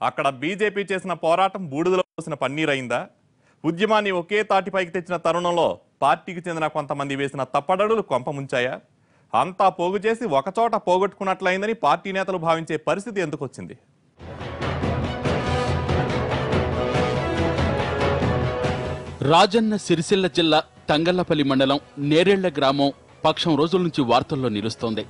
అక్కడ బీజేపీ చేసిన పోరాటం బూడిదలో పోసిన పన్నీరైందా ఉద్యమాన్ని ఒకే తాటిపైకి తెచ్చిన తరుణంలో పార్టీకి చెందిన కొంతమంది వేసిన తప్పడడులు కొంపముంచాయా అంతా పోగు చేసి ఒకచోట పోగొట్టుకున్నట్లయిందని పార్టీ నేతలు భావించే పరిస్థితి ఎందుకు వచ్చింది రాజన్న సిరిసిల్ల జిల్లా తంగళ్ళపల్లి మండలం నేరేళ్ళ గ్రామం పక్షం రోజుల నుంచి వార్తల్లో నిలుస్తోంది.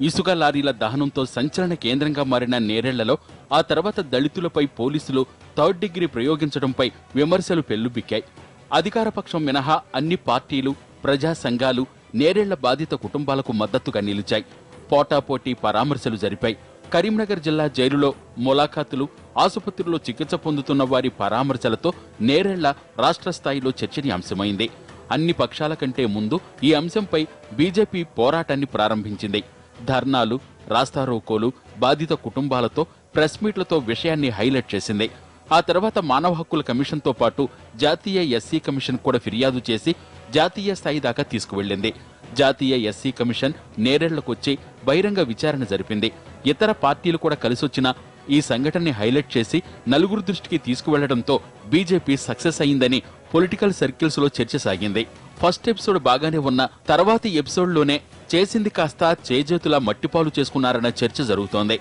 ఇసుక లారీల దహనంతో సంచలన కేంద్రంగా మారిన నేరేళ్ళలో ఆ తర్వాత దళితులపై పోలీసులు థర్డ్ డిగ్రీ ప్రయోగించడంపై విమర్శలు పెల్లుబిక్కాయి. అధికారపక్షం మినహా అన్ని పార్టీలు ప్రజా సంఘాలు నేరేళ్ళ బాధిత కుటుంబాలకు మద్దతుగా నిలిచాయి. పోటాపోటీ పరామర్శలు జరిపాయి. కరీంనగర్ జిల్లా జైలులో ములాఖాతులు ఆసుపత్రిలో చికిత్స పొందుతున్న వారి పరామర్శలతో నేరేళ్ళ రాష్ట్ర స్థాయిలో చర్చనీయాంశమైంది. అన్ని పక్షాల కంటే ముందు ఈ అంశంపై బీజేపీ పోరాటాన్ని ప్రారంభించింది. ధర్నాలు రాస్తారోకోలు బాధిత కుటుంబాలతో ప్రెస్ మీట్లతో విషయాన్ని హైలైట్ చేసింది. ఆ తర్వాత మానవ హక్కుల కమిషన్తో పాటు జాతీయ ఎస్సీ కమిషన్ కూడా ఫిర్యాదు చేసి జాతీయ స్థాయి దాకా తీసుకువెళ్ళింది. జాతీయ ఎస్సీ కమిషన్ నేరేళ్ళకొచ్చి బహిరంగ విచారణ జరిపింది. ఇతర పార్టీలు కూడా కలిసొచ్చిన ఈ సంఘటనని హైలైట్ చేసి నలుగురు దృష్టికి తీసుకువెళ్ళడంతో బీజేపీ సక్సెస్ అయిందని పొలిటికల్ సర్కిల్స్లో చర్చ సాగింది. ఫస్ట్ ఎపిసోడ్ బాగానే ఉన్న తర్వాతి ఎపిసోడ్లోనే చేసింది కాస్త చేజేతులా మట్టిపాలు చేసుకున్నారన్న చర్చ జరుగుతోంది.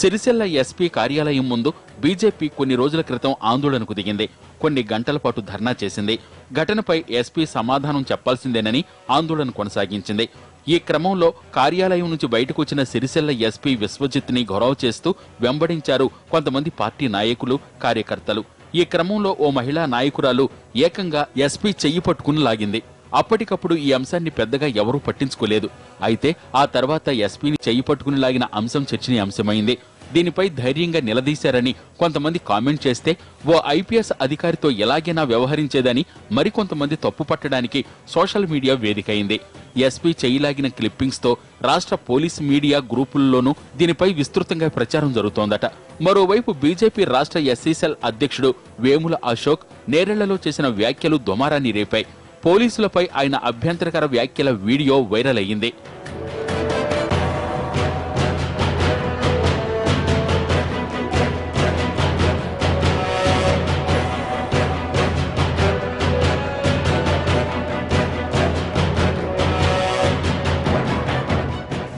సిరిసిల్ల ఎస్పీ కార్యాలయం ముందు బీజేపీ కొన్ని రోజుల క్రితం ఆందోళనకు దిగింది. కొన్ని గంటల పాటు ధర్నా చేసింది. ఘటనపై ఎస్పీ సమాధానం చెప్పాల్సిందేనని ఆందోళన కొనసాగించింది. ఈ క్రమంలో కార్యాలయం నుంచి బయటకు వచ్చిన సిరిసిల్ల ఎస్పీ విశ్వజిత్ని గొడవ చేస్తూ వెంబడించారు కొంతమంది పార్టీ నాయకులు కార్యకర్తలు. ఈ క్రమంలో ఓ మహిళా నాయకురాలు ఏకంగా ఎస్పీ చెయ్యి పట్టుకుని లాగింది. అప్పటికప్పుడు ఈ అంశాన్ని పెద్దగా ఎవరూ పట్టించుకోలేదు. అయితే ఆ తర్వాత ఎస్పీని చెయ్యి పట్టుకుని లాగిన అంశం చర్చనీయాంశమైంది దీనిపై ధైర్యంగా నిలదీశారని కొంతమంది కామెంట్ చేస్తే ఓ ఐపీఎస్ అధికారితో ఎలాగైనా వ్యవహరించేదని మరికొంతమంది తప్పు పట్టడానికి సోషల్ మీడియా వేదికైంది. ఎస్పీ చేయిలాగిన క్లిప్పింగ్స్తో రాష్ట్ర పోలీస్ మీడియా గ్రూపుల్లోనూ దీనిపై విస్తృతంగా ప్రచారం జరుగుతోందట. మరోవైపు బీజేపీ రాష్ట్ర ఎస్సీసెల్ అధ్యక్షుడు వేముల అశోక్ నేరెళ్ళలో చేసిన వ్యాఖ్యలు దుమారాన్ని రేపాయి. పోలీసులపై ఆయన అభ్యంతరకర వ్యాఖ్యల వీడియో వైరల్ అయ్యింది.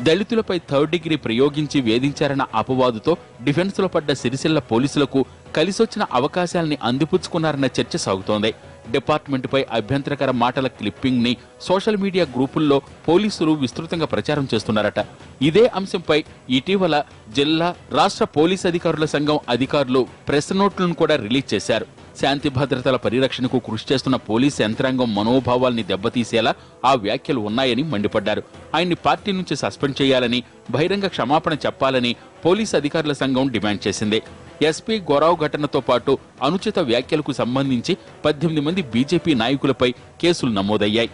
దళితులపై థర్డ్ డిగ్రీ ప్రయోగించి వేధించారన్న అపవాదుతో డిఫెన్స్లో పడ్డ సిరిసిల్ల పోలీసులకు కలిసొచ్చిన అవకాశాల్ని అందిపుచ్చుకున్నారన్న చర్చ సాగుతోంది. డిపార్ట్మెంట్పై అభ్యంతరకర మాటల క్లిప్పింగ్ని సోషల్ మీడియా గ్రూపుల్లో పోలీసులు విస్తృతంగా ప్రచారం చేస్తున్నారట. ఇదే అంశంపై ఇటీవల జిల్లా రాష్ట్ర పోలీస్ అధికారుల సంఘం అధికారులు ప్రెస్ నోట్లను కూడా రిలీజ్ చేశారు. శాంతి భద్రతల పరిరక్షణకు కృషి చేస్తున్న పోలీస్ యంత్రాంగం మనోభావాల్ని దెబ్బతీసేలా ఆ వ్యాఖ్యలు ఉన్నాయని మండిపడ్డారు. ఆయన్ని పార్టీ నుంచి సస్పెండ్ చేయాలని బహిరంగ క్షమాపణ చెప్పాలని పోలీస్ అధికారుల సంఘం డిమాండ్ చేసింది. ఎస్పీ గొరావ్ ఘటనతో పాటు అనుచిత వ్యాఖ్యలకు సంబంధించి పద్దెనిమిది మంది బీజేపీ నాయకులపై కేసులు నమోదయ్యాయి.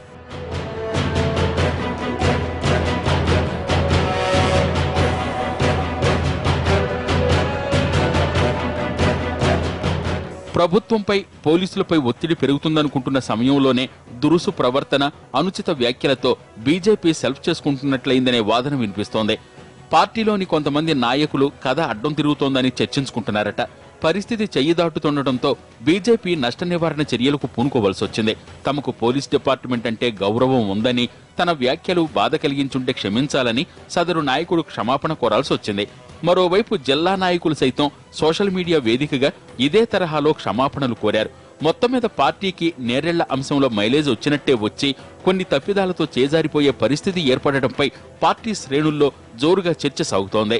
ప్రభుత్వంపై పోలీసులపై ఒత్తిడి పెరుగుతుందనుకుంటున్న సమయంలోనే దురుసు ప్రవర్తన అనుచిత వ్యాఖ్యలతో బీజేపీ సెల్ఫ్ చేసుకుంటున్నట్లయిందనే వాదన వినిపిస్తోంది. పార్టీలోని కొంతమంది నాయకులు కథ అడ్డం తిరుగుతోందని చర్చించుకుంటున్నారట. పరిస్థితి చెయ్యి దాటుతుండటంతో బీజేపీ నష్ట నివారణ చర్యలకు పూనుకోవలసి వచ్చింది. తమకు పోలీస్ డిపార్ట్మెంట్ అంటే గౌరవం ఉందని తన వ్యాఖ్యలు బాధ కలిగించుంటే క్షమించాలని సదరు నాయకుడు క్షమాపణ కోరాల్సి వచ్చింది. మరోవైపు జిల్లా నాయకులు సైతం సోషల్ మీడియా వేదికగా ఇదే తరహాలో క్షమాపణలు కోరారు. మొత్తం మీద పార్టీకి నేరెళ్ళ అంశంలో మైలేజ్ వచ్చినట్టే వచ్చి కొన్ని తప్పిదాలతో చేజారిపోయే పరిస్థితి ఏర్పడటంపై పార్టీ శ్రేణుల్లో జోరుగా చర్చ సాగుతోంది.